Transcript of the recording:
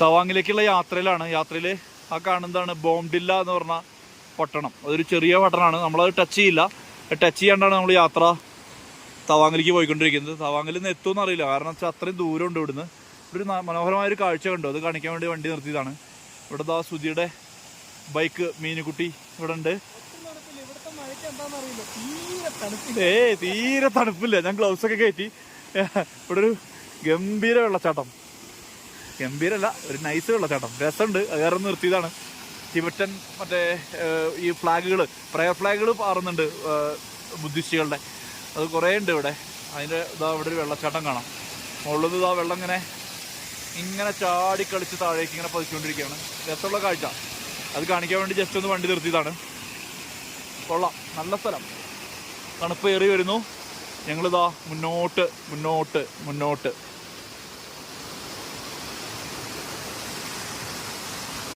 തവാങ്ങിലേക്കുള്ള യാത്രയിലാണ്. യാത്രയിൽ ആ കാണുന്നതാണ് ബോംഡില്ല എന്ന് പറഞ്ഞ പട്ടണം. അതൊരു ചെറിയ പട്ടണമാണ്. നമ്മളത് ടച്ച് ചെയ്യില്ല. ടച്ച് ചെയ്യാണ്ടാണ് നമ്മൾ യാത്ര തവാങ്ങിലേക്ക് പോയിക്കൊണ്ടിരിക്കുന്നത്. തവാങ്ങിൽ നിന്ന് എത്തുമെന്ന് അറിയില്ല. കാരണം വെച്ചാൽ അത്രയും ദൂരമുണ്ട് ഇവിടുന്ന്. ഒരു മനോഹരമായൊരു കാഴ്ച കണ്ടു. അത് കാണിക്കാൻ വേണ്ടി വണ്ടി നിർത്തിയതാണ്. ഇവിടെ ദാ സുജിയുടെ ബൈക്ക് മീനുകുട്ടി ഇവിടെ ഉണ്ട്. ഏ തീരെ തണുപ്പില്ല. ഞാൻ ഗ്ലൗസ് ഒക്കെ കയറ്റി. ഇവിടെ ഒരു ഗംഭീര വെള്ളച്ചാട്ടം. ഗംഭീരല്ല ഒരു നൈസ് വെള്ളച്ചാട്ടം. രസമുണ്ട് കാരണം നിർത്തിയതാണ്. ടിബറ്റൻ മറ്റേ ഈ ഫ്ലാഗുകൾ പ്രയർ ഫ്ലാഗുകൾ പാറുന്നുണ്ട് ബുദ്ധിസ്റ്റുകളുടെ. അത് കുറേ ഉണ്ട് ഇവിടെ. അതിന്റെ ഇതാ ഇവിടെ ഒരു വെള്ളച്ചാട്ടം കാണാം. മുകളിൽ ഇതാ വെള്ളം ഇങ്ങനെ ഇങ്ങനെ ചാടി കളിച്ച് താഴേക്ക് ഇങ്ങനെ പതിച്ചുകൊണ്ടിരിക്കുകയാണ്. രസമുള്ള കാഴ്ച. അത് കാണിക്കാൻ വേണ്ടി ജസ്റ്റ് ഒന്ന് വണ്ടി നിർത്തിയതാണ്. കൊള്ളാം നല്ല സ്ഥലം. തണുപ്പ് ഏറി വരുന്നു. ഞങ്ങളിതാ മുന്നോട്ട് മുന്നോട്ട് മുന്നോട്ട്.